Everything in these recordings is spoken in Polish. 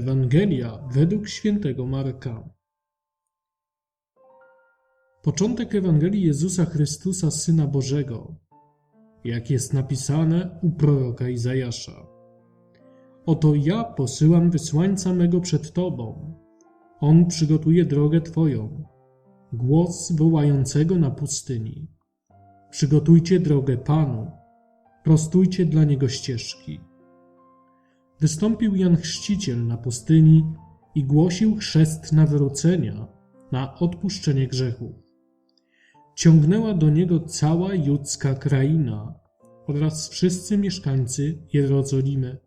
Ewangelia według świętego Marka. Początek Ewangelii Jezusa Chrystusa, Syna Bożego, jak jest napisane u proroka Izajasza. Oto ja posyłam wysłańca mego przed Tobą. On przygotuje drogę Twoją. Głos wołającego na pustyni. Przygotujcie drogę Panu, prostujcie dla Niego ścieżki. Wystąpił Jan Chrzciciel na pustyni i głosił chrzest nawrócenia na odpuszczenie grzechów. Ciągnęła do niego cała judzka kraina oraz wszyscy mieszkańcy Jerozolimy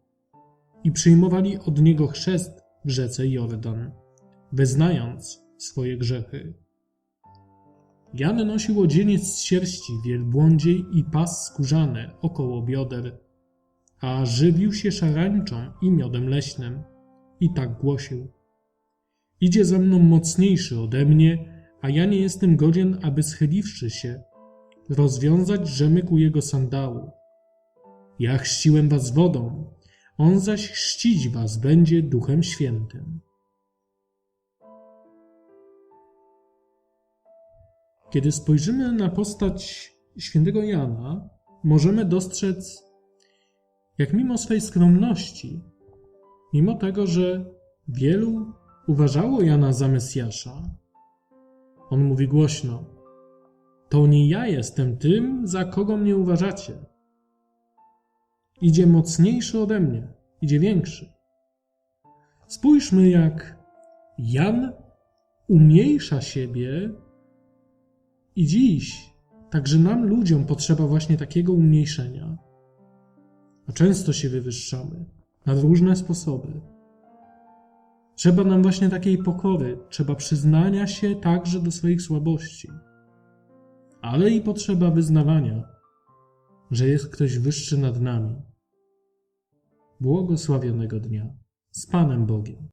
i przyjmowali od niego chrzest w rzece Jordan, wyznając swoje grzechy. Jan nosił odzieniec z sierści wielbłądziej i pas skórzany około bioder, a żywił się szarańczą i miodem leśnym i tak głosił. Idzie za mną mocniejszy ode mnie, a ja nie jestem godzien, aby schyliwszy się, rozwiązać rzemyk u jego sandału. Ja chrzciłem was wodą, on zaś chrzcić was będzie Duchem Świętym. Kiedy spojrzymy na postać świętego Jana, możemy dostrzec, jak mimo swej skromności, mimo tego, że wielu uważało Jana za Mesjasza, on mówi głośno: To nie ja jestem tym, za kogo mnie uważacie. Idzie mocniejszy ode mnie, idzie większy. Spójrzmy, jak Jan umniejsza siebie i dziś także nam, ludziom, potrzeba właśnie takiego umniejszenia. A często się wywyższamy na różne sposoby. Trzeba nam właśnie takiej pokory, trzeba przyznania się także do swoich słabości, ale i potrzeba wyznawania, że jest ktoś wyższy nad nami. Błogosławionego dnia z Panem Bogiem.